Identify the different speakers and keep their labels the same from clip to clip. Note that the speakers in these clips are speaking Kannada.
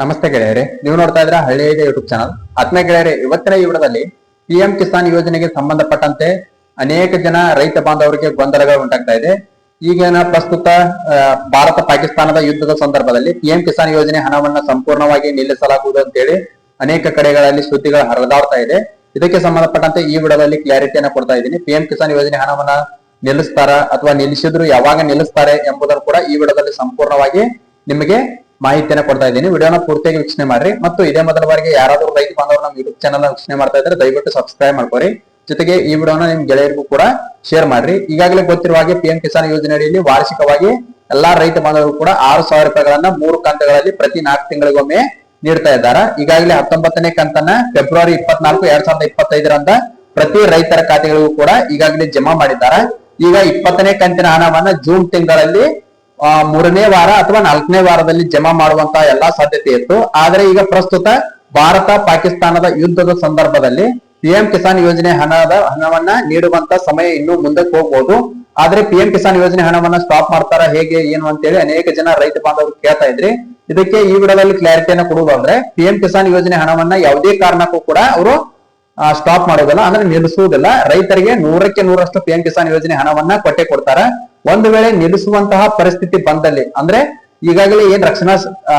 Speaker 1: ನಮಸ್ತೆ ಗೆಳೆಯರೆ, ನೀವು ನೋಡ್ತಾ ಇದ್ರ ಹಳ್ಳಿ ಇದೆ ಯೂಟ್ಯೂಬ್ ಚಾನಲ್ ಹತ್ತನೇ ಗೆಳೆಯರೆ, ಇವತ್ತಿನ ಈ ವಿಡದಲ್ಲಿ ಪಿಎಂ ಕಿಸಾನ್ ಯೋಜನೆಗೆ ಸಂಬಂಧಪಟ್ಟಂತೆ ಅನೇಕ ಜನ ರೈತ ಬಾಂಧವರಿಗೆ ಗೊಂದಲಗಳು ಉಂಟಾಗ್ತಾ ಇದೆ. ಈಗಿನ ಪ್ರಸ್ತುತ ಭಾರತ ಪಾಕಿಸ್ತಾನದ ಯುದ್ಧದ ಸಂದರ್ಭದಲ್ಲಿ ಪಿಎಂ ಕಿಸಾನ್ ಯೋಜನೆ ಹಣವನ್ನ ಸಂಪೂರ್ಣವಾಗಿ ನಿಲ್ಲಿಸಲಾಗುವುದು ಅಂತೇಳಿ ಅನೇಕ ಕಡೆಗಳಲ್ಲಿ ಸುದ್ದಿಗಳು ಹರಿದಾಡ್ತಾ ಇದೆ. ಇದಕ್ಕೆ ಸಂಬಂಧಪಟ್ಟಂತೆ ಈ ವಿಡದಲ್ಲಿ ಕ್ಲಾರಿಟಿಯನ್ನು ಕೊಡ್ತಾ ಇದ್ದೀನಿ. ಪಿಎಂ ಕಿಸಾನ್ ಯೋಜನೆ ಹಣವನ್ನ ನಿಲ್ಲಿಸ್ತಾರ ಅಥವಾ ನಿಲ್ಲಿಸಿದ್ರು ಯಾವಾಗ ನಿಲ್ಲಿಸ್ತಾರೆ ಎಂಬುದನ್ನು ಕೂಡ ಈ ವಿಡದಲ್ಲಿ ಸಂಪೂರ್ಣವಾಗಿ ನಿಮಗೆ ಮಾಹಿತಿಯನ್ನ ಕೊಡ್ತಾ ಇದ್ದೀನಿ. ವಿಡಿಯೋನ ಪೂರ್ತಿಯಾಗಿ ವೀಕ್ಷಣೆ ಮಾಡ್ರಿ. ಮತ್ತು ಇದೇ ಮೊದಲ ಬಾರಿಗೆ ಯಾರಾದರೂ ರೈತ ಬಾಂಧವರು ನಮ್ಮ ಯೂಟ್ಯೂಬ್ ಚಾನಲ್ ವೀಕ್ಷಣೆ ಮಾಡ್ತಾ ಇದ್ರೆ ದಯವಿಟ್ಟು ಸಬ್ಸ್ಕ್ರೈಬ್ ಮಾಡ್ಕೊರಿ. ಜೊತೆಗೆ ಈ ವಿಡಿಯೋನ ನಿಮ್ ಗೆಳೆಯರಿಗೂ ಕೂಡ ಶೇರ್ ಮಾಡ್ರಿ. ಈಗಾಗಲೇ ಗೊತ್ತಿರುವ ಹಾಗೆ ಪಿಎಂ ಕಿಸಾನ್ ಯೋಜನೆ ವಾರ್ಷಿಕವಾಗಿ ಎಲ್ಲಾ ರೈತ ಬಾಂಧವರು ಕೂಡ ಆರು ಸಾವಿರ ರೂಪಾಯಿಗಳನ್ನ ಮೂರು ಕಂತಗಳಲ್ಲಿ ಪ್ರತಿ ನಾಲ್ಕು ತಿಂಗಳಿಗೊಮ್ಮೆ ನೀಡ್ತಾ ಇದ್ದಾರೆ. ಈಗಾಗಲೇ ಹತ್ತೊಂಬತ್ತನೇ ಕಂತನ್ನ ಫೆಬ್ರವರಿ ಇಪ್ಪತ್ನಾಲ್ಕು ಎರಡ್ ಸಾವಿರದ ಇಪ್ಪತ್ತೈದರಂತ ಪ್ರತಿ ರೈತರ ಖಾತೆಗಳಿಗೂ ಕೂಡ ಈಗಾಗಲೇ ಜಮಾ ಮಾಡಿದ್ದಾರೆ. ಈಗ ಇಪ್ಪತ್ತನೇ ಕಂತಿನ ಹಣವನ್ನ ಜೂನ್ ತಿಂಗಳಲ್ಲಿ ಮೂರನೇ ವಾರ ಅಥವಾ ನಾಲ್ಕನೇ ವಾರದಲ್ಲಿ ಜಮಾ ಮಾಡುವಂತಹ ಎಲ್ಲಾ ಸಾಧ್ಯತೆ ಇತ್ತು. ಆದರೆ ಈಗ ಪ್ರಸ್ತುತ ಭಾರತ ಪಾಕಿಸ್ತಾನದ ಯುದ್ಧದ ಸಂದರ್ಭದಲ್ಲಿ ಪಿಎಂ ಕಿಸಾನ್ ಯೋಜನೆ ಹಣದ ಹಣವನ್ನ ನೀಡುವಂತ ಸಮಯ ಇನ್ನು ಮುಂದಕ್ಕೆ ಹೋಗ್ಬೋದು. ಆದ್ರೆ ಪಿಎಂ ಕಿಸಾನ್ ಯೋಜನೆ ಹಣವನ್ನ ಸ್ಟಾಪ್ ಮಾಡ್ತಾರ ಹೇಗೆ, ಏನು ಅಂತೇಳಿ ಅನೇಕ ಜನ ರೈತ ಬಾಂಧವರು ಕೇಳ್ತಾ ಇದ್ರಿ. ಇದಕ್ಕೆ ಈ ವಿಡಿಯೋದಲ್ಲಿ ಕ್ಲಾರಿಟಿಯನ್ನ ಕೊಡುವುದಾದ್ರೆ ಪಿಎಂ ಕಿಸಾನ್ ಯೋಜನೆ ಹಣವನ್ನ ಯಾವುದೇ ಕಾರಣಕ್ಕೂ ಕೂಡ ಅವರು ಸ್ಟಾಪ್ ಮಾಡೋದಿಲ್ಲ. ಅಂದ್ರೆ ನಿಲ್ಲಿಸುವುದಿಲ್ಲ. ರೈತರಿಗೆ ನೂರಕ್ಕೆ ನೂರಷ್ಟು ಪಿಎಂ ಕಿಸಾನ್ ಯೋಜನೆ ಹಣವನ್ನ ಕೊಟ್ಟೆ ಕೊಡ್ತಾರ. ಒಂದು ವೇಳೆ ನಿಲ್ಲಿಸುವಂತಹ ಪರಿಸ್ಥಿತಿ ಬಂದಲ್ಲಿ, ಅಂದ್ರೆ ಈಗಾಗಲೇ ಏನ್ ರಕ್ಷಣಾ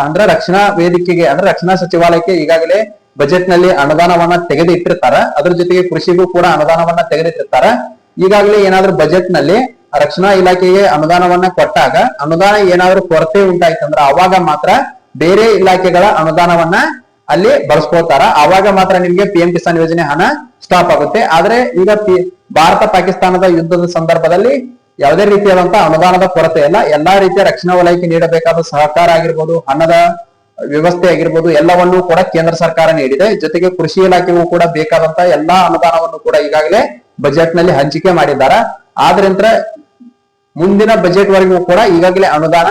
Speaker 1: ಅಂದ್ರೆ ರಕ್ಷಣಾ ವೇದಿಕೆಗೆ, ಅಂದ್ರೆ ರಕ್ಷಣಾ ಸಚಿವಾಲಯಕ್ಕೆ ಈಗಾಗಲೇ ಬಜೆಟ್ನಲ್ಲಿ ಅನುದಾನವನ್ನ ತೆಗೆದಿಟ್ಟಿರ್ತಾರ. ಅದ್ರ ಜೊತೆಗೆ ಕೃಷಿಗೂ ಕೂಡ ಅನುದಾನವನ್ನ ತೆಗೆದಿಟ್ಟಿರ್ತಾರ. ಈಗಾಗಲೇ ಏನಾದ್ರೂ ಬಜೆಟ್ನಲ್ಲಿ ರಕ್ಷಣಾ ಇಲಾಖೆಗೆ ಅನುದಾನವನ್ನ ಕೊಟ್ಟಾಗ, ಅನುದಾನ ಏನಾದ್ರೂ ಕೊರತೆ ಉಂಟಾಯ್ತಂದ್ರ ಅವಾಗ ಮಾತ್ರ ಬೇರೆ ಇಲಾಖೆಗಳ ಅನುದಾನವನ್ನ ಅಲ್ಲಿ ಬಳಸ್ಕೊಳ್ತಾರ. ಅವಾಗ ಮಾತ್ರ ನಿಮ್ಗೆ ಪಿ ಎಂ ಕಿಸಾನ್ ಯೋಜನೆ ಹಣ ಸ್ಟಾಪ್ ಆಗುತ್ತೆ. ಆದ್ರೆ ಈಗ ಭಾರತ ಪಾಕಿಸ್ತಾನದ ಯುದ್ಧದ ಸಂದರ್ಭದಲ್ಲಿ ಯಾವುದೇ ರೀತಿಯಾದಂತಹ ಅನುದಾನದ ಕೊರತೆ ಇಲ್ಲ. ಎಲ್ಲಾ ರೀತಿಯ ರಕ್ಷಣಾ ವಲಯಕ್ಕೆ ನೀಡಬೇಕಾದ ಸಹಕಾರ ಆಗಿರ್ಬೋದು, ಹಣದ ವ್ಯವಸ್ಥೆ ಆಗಿರ್ಬೋದು, ಎಲ್ಲವನ್ನೂ ಕೂಡ ಕೇಂದ್ರ ಸರ್ಕಾರ ನೀಡಿದೆ. ಜೊತೆಗೆ ಕೃಷಿ ಇಲಾಖೆಗೂ ಕೂಡ ಬೇಕಾದಂತಹ ಎಲ್ಲಾ ಅನುದಾನವನ್ನು ಕೂಡ ಈಗಾಗಲೇ ಬಜೆಟ್ನಲ್ಲಿ ಹಂಚಿಕೆ ಮಾಡಿದ್ದಾರೆ. ಆದ್ರಿಂದ ಮುಂದಿನ ಬಜೆಟ್ ವರೆಗೂ ಕೂಡ ಈಗಾಗಲೇ ಅನುದಾನ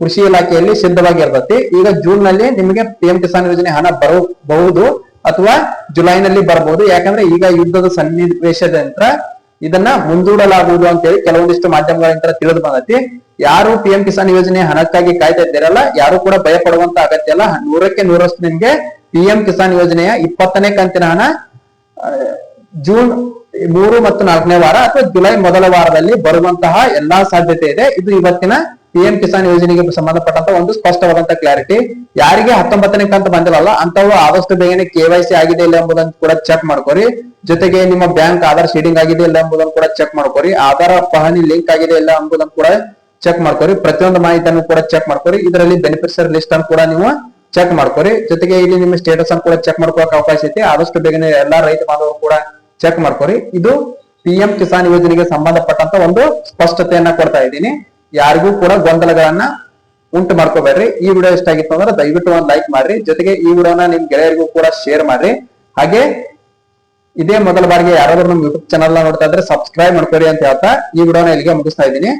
Speaker 1: ಕೃಷಿ ಇಲಾಖೆಯಲ್ಲಿ ಸಿದ್ಧವಾಗಿ ಇರ್ತತಿ ಈಗ ಜೂನ್ನಲ್ಲಿ ನಿಮಗೆ ಪಿಎಂ ಕಿಸಾನ್ ಯೋಜನೆ ಹಣ ಬರಬಹುದು ಅಥವಾ ಜುಲೈನಲ್ಲಿ ಬರಬಹುದು ಯಾಕಂದ್ರೆ ಈಗ ಯುದ್ಧದ ಸನ್ನಿವೇಶದ ನಂತರ ಇದನ್ನ ಮುಂದೂಡಲಾಗುವುದು ಅಂತೇಳಿ ಕೆಲವೊಂದಿಷ್ಟು ಮಾಧ್ಯಮಗಳಿಂದ ತಿಳಿದು ಬಂದತಿ. ಯಾರು ಪಿಎಂ ಕಿಸಾನ್ ಯೋಜನೆ ಹಣಕ್ಕಾಗಿ ಕಾಯ್ತಾ ಇದ್ದೀರಲ್ಲ, ಯಾರು ಕೂಡ ಭಯ ಪಡುವಂತ ಅಗತ್ಯ ಅಲ್ಲ ನೂರಕ್ಕೆ ನೂರಷ್ಟು ನಿಮ್ಗೆ ಪಿಎಂ ಕಿಸಾನ್ ಯೋಜನೆಯ ಇಪ್ಪತ್ತನೇ ಕಂತಿನ ಹಣ ಜೂನ್ ಮೂರು ಮತ್ತು ನಾಲ್ಕನೇ ವಾರ ಅಥವಾ ಜುಲೈ ಮೊದಲ ವಾರದಲ್ಲಿ ಬರುವಂತಹ ಎಲ್ಲಾ ಸಾಧ್ಯತೆ ಇದೆ. ಇದು ಇವತ್ತಿನ ಪಿಎಂ ಕಿಸಾನ್ ಯೋಜನೆಗೆ ಸಂಬಂಧಪಟ್ಟಂತ ಒಂದು ಸ್ಪಷ್ಟವಾದಂತ ಕ್ಲಾರಿಟಿ ಯಾರಿಗೆ ಹತ್ತೊಂಬತ್ತನೇ ಕಂತು ಬಂದಿರಲ್ಲ ಅಂತವು ಆದಷ್ಟು ಬೇಗನೆ ಕೆವೈಸಿ ಆಗಿದೆ ಇಲ್ಲ ಎಂಬುದನ್ನು ಕೂಡ ಚೆಕ್ ಮಾಡ್ಕೊರಿ. ಜೊತೆಗೆ ನಿಮ್ಮ ಬ್ಯಾಂಕ್ ಆಧಾರ್ ಶೀಡಿಂಗ್ ಆಗಿದೆ ಇಲ್ಲ ಎಂಬುದನ್ನು ಕೂಡ ಚೆಕ್ ಮಾಡ್ಕೊರಿ. ಆಧಾರ್ ಪಹಣಿ ಲಿಂಕ್ ಆಗಿದೆ ಇಲ್ಲ ಎಂಬುದನ್ನು ಕೂಡ ಚೆಕ್ ಮಾಡ್ಕೊರಿ. ಪ್ರತಿಯೊಂದು ಮಾಹಿತಿಯನ್ನು ಕೂಡ ಚೆಕ್ ಮಾಡ್ಕೊರಿ. ಇದರಲ್ಲಿ ಬೆನಿಫಿಷರಿ ಲಿಸ್ಟ್ ಅನ್ನು ಕೂಡ ನೀವು ಚೆಕ್ ಮಾಡ್ಕೊರಿ. ಜೊತೆಗೆ ಇಲ್ಲಿ ನಿಮ್ಮ ಸ್ಟೇಟಸ್ ಅನ್ನು ಕೂಡ ಚೆಕ್ ಮಾಡ್ಕೊಳಕ್ ಅವಕಾಶ ಐತಿ. ಆದಷ್ಟು ಬೇಗನೆ ಎಲ್ಲಾ ರೈತ ಬಾಂಧವರು ಕೂಡ ಚೆಕ್ ಮಾಡ್ಕೊರಿ. ಇದು ಪಿಎಂ ಕಿಸಾನ್ ಯೋಜನೆಗೆ ಸಂಬಂಧಪಟ್ಟಂತ ಒಂದು ಸ್ಪಷ್ಟತೆಯನ್ನ ಕೊಡ್ತಾ ಇದ್ದೀನಿ. ಯಾರಿಗೂ ಕೂಡ ಗೊಂದಲಗಳನ್ನ ಉಂಟು ಮಾಡ್ಕೋಬೇಡ್ರಿ. ಈ ವಿಡಿಯೋ ಇಷ್ಟ ಆಗಿತ್ತು ಅಂದ್ರೆ ದಯವಿಟ್ಟು ಒಂದು ಲೈಕ್ ಮಾಡ್ರಿ. ಜೊತೆಗೆ ಈ ವಿಡಿಯೋನ ನಿಮ್ ಗೆಳೆಯರಿಗೂ ಕೂಡ ಶೇರ್ ಮಾಡ್ರಿ. ಹಾಗೆ ಇದೇ ಮೊದಲ ಬಾರಿಗೆ ಯಾರಾದ್ರೂ ನಮ್ಮ ಯೂಟ್ಯೂಬ್ ಚಾನಲ್ ನೋಡ್ತಾ ಇದ್ರೆ ಸಬ್ಸ್ಕ್ರೈಬ್ ಮಾಡ್ಕೊರಿ ಅಂತ ಹೇಳ್ತಾ ಈ ವಿಡಿಯೋನ ಇಲ್ಲಿಗೆ ಮುಗಿಸ್ತಾ ಇದ್ದೀನಿ.